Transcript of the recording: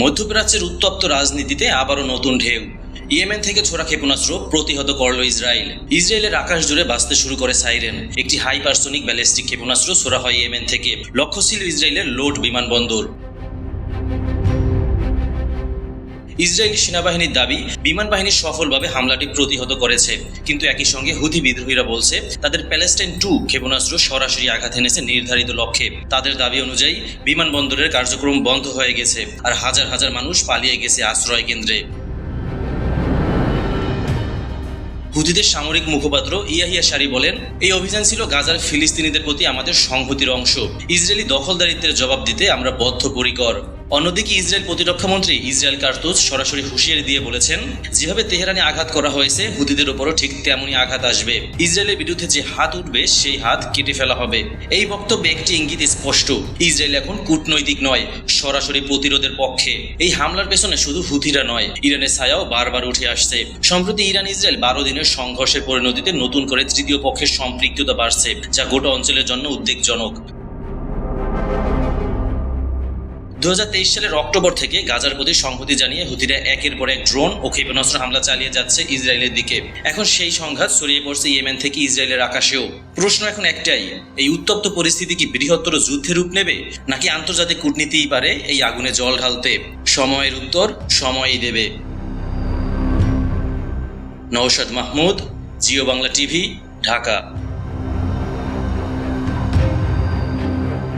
মধ্যপ্রাচ্যের উত্তপ্ত রাজনীতিতে আবারও নতুন ঢেউ। ইয়েমেন থেকে ছোড়া ক্ষেপণাস্ত্র প্রতিহত করল ইসরায়েল। ইসরায়েলের আকাশ জুড়ে বাঁচতে শুরু করে সাইরেন। একটি হাইপারসনিক ব্যালিস্টিক ক্ষেপণাস্ত্র ছোড়া হয় ইয়েমেন থেকে। লক্ষ্য ছিল ইসরায়েলের লোড বিমানবন্দর। ইসরায়েলি সেনাবাহিনীর দাবি, বিমান বাহিনী সফলভাবে হামলাটি প্রতিহত করেছে। কিন্তু একই সঙ্গে হুথি বিদ্রোহীরা বলছে, তাদের প্যালেস্টাইন টু ক্ষেপণাস্ত্র সরাসরি আঘাত এনেছে নির্ধারিত লক্ষ্যে। তাদের দাবি অনুযায়ী বিমানবন্দরের কার্যক্রম বন্ধ হয়ে গেছে আর হাজার হাজার মানুষ পালিয়ে গেছে আশ্রয় কেন্দ্রে। হুতিদের সামরিক মুখপাত্র ইয়াহিয়া সারি বলেন, এই অভিযান ছিল গাজার ফিলিস্তিনিদের প্রতি আমাদের সংহতির অংশ। ইসরায়েলি দখলদারিত্বের জবাব দিতে আমরা বদ্ধপরিকর। অন্যদিকে ইসরায়েল প্রতিরক্ষামন্ত্রী ইসরায়েল কার্তুজ সরাসরি হুঁশিয়ারি দিয়ে বলেছেন, যেভাবে তেহরানে আঘাত করা হয়েছে, হুতিদের উপরও ঠিক তেমনই আঘাত আসবে। ইসরায়েলের বিরুদ্ধে যে হাত উঠবে, সেই হাত কেটে ফেলা হবে। এই বক্তব্যে একটি ইঙ্গিত স্পষ্ট, ইসরায়েল এখন কূটনৈতিক নয়, সরাসরি প্রতিরোধের পক্ষে। এই হামলার পেছনে শুধু হুথিরা নয়, ইরানের ছায়াও বারবার উঠে আসছে। সম্প্রতি ইরান ইসরায়েল বারো দিনের সংঘর্ষের পরিণতিতে নতুন করে তৃতীয় পক্ষের সম্পৃক্ততা বাড়ছে, যা গোটা অঞ্চলের জন্য উদ্বেগজনক। দু হাজার তেইশ সালের অক্টোবর থেকে গাজার প্রতি সংহতি জানিয়ে হুতিরা একের পর এক ড্রোন ও ক্ষেপণাস্ত্র হামলা চালিয়ে যাচ্ছে ইসরায়েলের দিকে। এখন সেই সংঘাত ছড়িয়ে পড়ছে ইয়েমেন থেকে ইসরায়েলের আকাশেও। প্রশ্ন এখন একটাই, এই উত্তপ্ত পরিস্থিতি কি বৃহত্তর যুদ্ধের রূপ নেবে, নাকি আন্তর্জাতিক কূটনীতিই পারে এই আগুনে জল ঢালতে? সময়ের উত্তর সময়ই দেবে। নৌশাদ মাহমুদ, জিও বাংলা টিভি, ঢাকা।